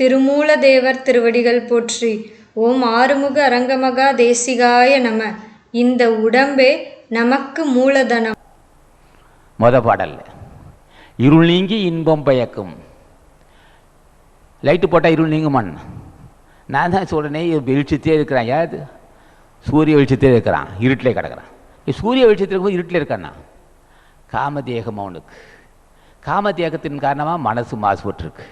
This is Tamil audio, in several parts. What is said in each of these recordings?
திருமூலதேவர் திருவடிகள் போற்றி ஓம் ஆறுமுக அரங்கமகா தேசிகாய நம. இந்த உடம்பே நமக்கு மூலதனம். மொத பாடல் இருள் நீங்கி இன்பம் பயக்கும். லைட்டு போட்டால் இருள் நீங்குமான் நான் தான் சொல்கிறேனே வெளிச்சத்தே இருக்கிறான். யாரு? சூரிய வெளிச்சத்தே இருக்கிறான். இருட்டிலே கிடக்கிறான். சூரிய வெளிச்சத்தில் இருக்கும்போது இருட்டில் இருக்கான்னா? காமதேகம் அவனுக்கு. காமதேகத்தின் காரணமாக மனசு மாசுபட்டுருக்கு.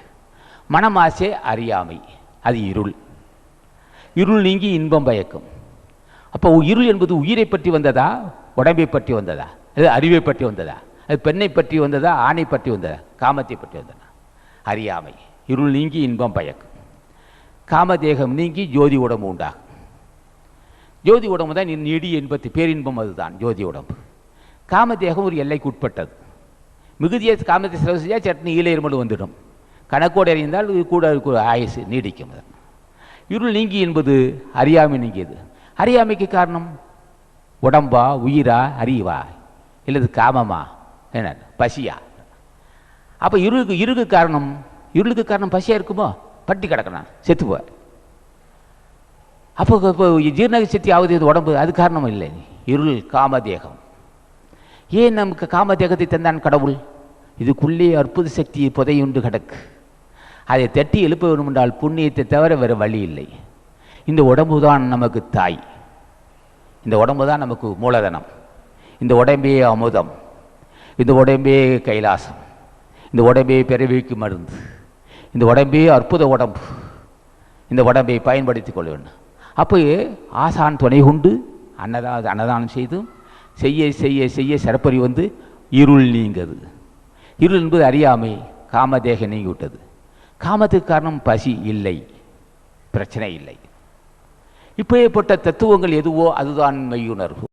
மனமாசே அறியாமை. அது இருள். இருள் நீங்கி இன்பம் பயக்கும். அப்போ இருள் என்பது உயிரை பற்றி வந்ததா? உடம்பை பற்றி வந்ததா? அது அறிவை பற்றி வந்ததா? அது பெண்ணை பற்றி வந்ததா? ஆணை பற்றி வந்ததா? காமத்தை பற்றி வந்ததா? அறியாமை. இருள் நீங்கி இன்பம் பயக்கும். காமதேகம் நீங்கி ஜோதி உடம்பு உண்டாகும். ஜோதி உடம்பு தான் நீடி இன்பத்து பேரின்பம் அதுதான் ஜோதி உடம்பு. காமதேகம் ஒரு எல்லைக்கு உட்பட்டது. மிகுதியை காமத்தை செலவு செஞ்சால் சட்னி ஈழ இருமல் வந்துடும். கணக்கோடு அறிந்தால் இது கூட ஆயுசு நீடிக்கும் இருள் நீங்கி என்பது அறியாமை நீங்கியது. அறியாமைக்கு காரணம்? உடம்பா உயிரா அறிவா? இல்லது காமமா? என்ன? பசியா? அப்போ இருளுக்கு இருளுக்கு காரணம்? இருளுக்கு காரணம் பசியா இருக்குமோ? பட்டி கிடக்கணும் செத்து அப்போ இப்போ ஜீரணக சக்தி ஆகுது இது உடம்பு அது காரணம் இல்லை. இருள் காமதேகம். ஏன் நமக்கு காமதேகத்தை தந்தான் கடவுள்? இதுக்குள்ளே அற்புத சக்தி புதையுண்டு கிடக்கு. அதை தட்டி எழுப்ப வேண்டுமென்றால் புண்ணியத்தை தவிர வேறு வழி இல்லை. இந்த உடம்பு தான் நமக்கு தாய். இந்த உடம்பு தான் நமக்கு மூலதனம். இந்த உடம்பே அமுதம். இந்த உடம்பே கைலாசம். இந்த உடம்பே பிறவிக்கு மருந்து. இந்த உடம்பே அற்புத உடம்பு. இந்த உடம்பை பயன்படுத்தி கொள்ள வேண்டும். அப்போ ஆசான் துணை கொண்டு அன்னதா அன்னதானம் செய்து செய்ய செய்ய செய்ய சிறப்பறி வந்து இருள் நீங்கது. இருள் என்பது அறியாமை காமதேக நீங்கிவிட்டது. காமத்துக்கு காரணம் பசி இல்லை. பிரச்சனை இல்லை. இப்பேற்பட்ட தத்துவங்கள் எதுவோ அதுதான் மெய்யுணர்வு.